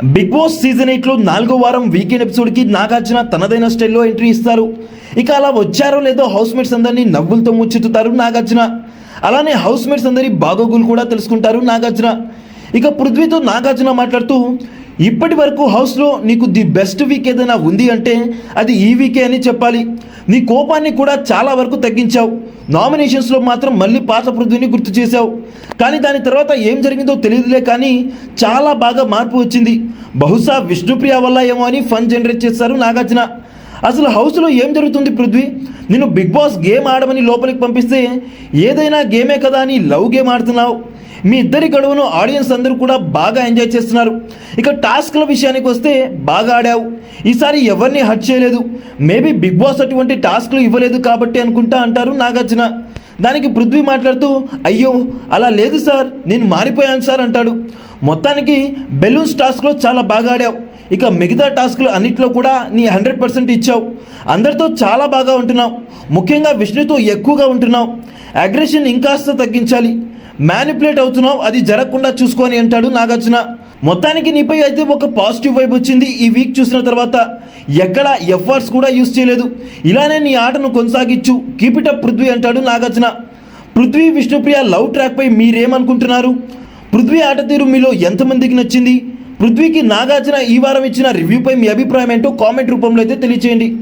Big boss season ఎయిట్లో నాలుగో వారం వీకెండ్ ఎపిసోడ్కి నాగార్జున తనదైన స్టైల్లో ఎంట్రీ ఇస్తారు. ఇక అలా వచ్చారో లేదో హౌస్ మేట్స్ అందరినీ నవ్వులతో ముచ్చెత్తుతారు నాగార్జున. అలానే హౌస్ మేట్స్ అందరి బాగోగులు కూడా తెలుసుకుంటారు నాగార్జున. ఇక పృథ్వీతో నాగార్జున మాట్లాడుతూ ఇప్పటి వరకు హౌస్లో నీకు ది బెస్ట్ వీక్ ఏదైనా ఉంది అంటే అది ఈ వీకే అని చెప్పాలి. నీ కోపాన్ని కూడా చాలా వరకు తగ్గించావు. నామినేషన్స్లో మాత్రం మళ్ళీ పాత పృథ్వీని గుర్తు చేశావు. కానీ దాని తర్వాత ఏం జరిగిందో తెలియదులే కానీ చాలా బాగా మార్పు వచ్చింది. బహుశా విష్ణుప్రియ వల్ల ఏమో అని ఫన్ జనరేట్ చేశారు నాగార్జున. అసలు హౌస్లో ఏం జరుగుతుంది పృథ్వీ? నిన్ను బిగ్ బాస్ గేమ్ ఆడమని లోపలికి పంపిస్తే ఏదైనా గేమే కదా అని లవ్ గేమ్ ఆడుతున్నావు. మీ ఇద్దరి గడువును ఆడియన్స్ అందరూ కూడా బాగా ఎంజాయ్ చేస్తున్నారు. ఇక టాస్క్ల విషయానికి వస్తే బాగా ఆడావు. ఈసారి ఎవరిని హట్ చేయలేదు. మేబీ బిగ్ బాస్ అటువంటి టాస్క్లు ఇవ్వలేదు కాబట్టి అనుకుంటా అంటారు నాగార్జున. దానికి పృథ్వీ మాట్లాడుతూ అయ్యో అలా లేదు సార్ నేను మారిపోయాను సార్ అంటాడు. మొత్తానికి బెలూన్స్ టాస్క్లో చాలా బాగా ఆడావు. ఇక మిగతా టాస్క్లు అన్నిట్లో కూడా నీ హండ్రెడ్ పర్సెంట్ ఇచ్చావు. అందరితో చాలా బాగా ఉంటున్నావు. ముఖ్యంగా విష్ణుతో ఎక్కువగా ఉంటున్నావు. అగ్రెషన్ ఇంకాస్త తగ్గించాలి. మ్యానిపులేట్ అవుతున్నావు అది జరగకుండా చూసుకొని అంటాడు నాగార్జున. మొత్తానికి నీపై అయితే ఒక పాజిటివ్ వైబ్ వచ్చింది. ఈ వీక్ చూసిన తర్వాత ఎక్కడ ఎఫర్ట్స్ కూడా యూస్ చేయలేదు. ఇలానే నీ ఆటను కొనసాగించు. కీప్ ఇట్ అప్ పృథ్వీ అంటాడు నాగార్జున. పృథ్వీ విష్ణుప్రియ లవ్ ట్రాక్పై మీరేమనుకుంటున్నారు? పృథ్వీ ఆట తీరు మీలో ఎంతమందికి నచ్చింది? పృథ్వీకి నాగార్జున ఈ వారం ఇచ్చిన రివ్యూపై మీ అభిప్రాయం ఏంటో కామెంట్ రూపంలో అయితే తెలియచేయండి.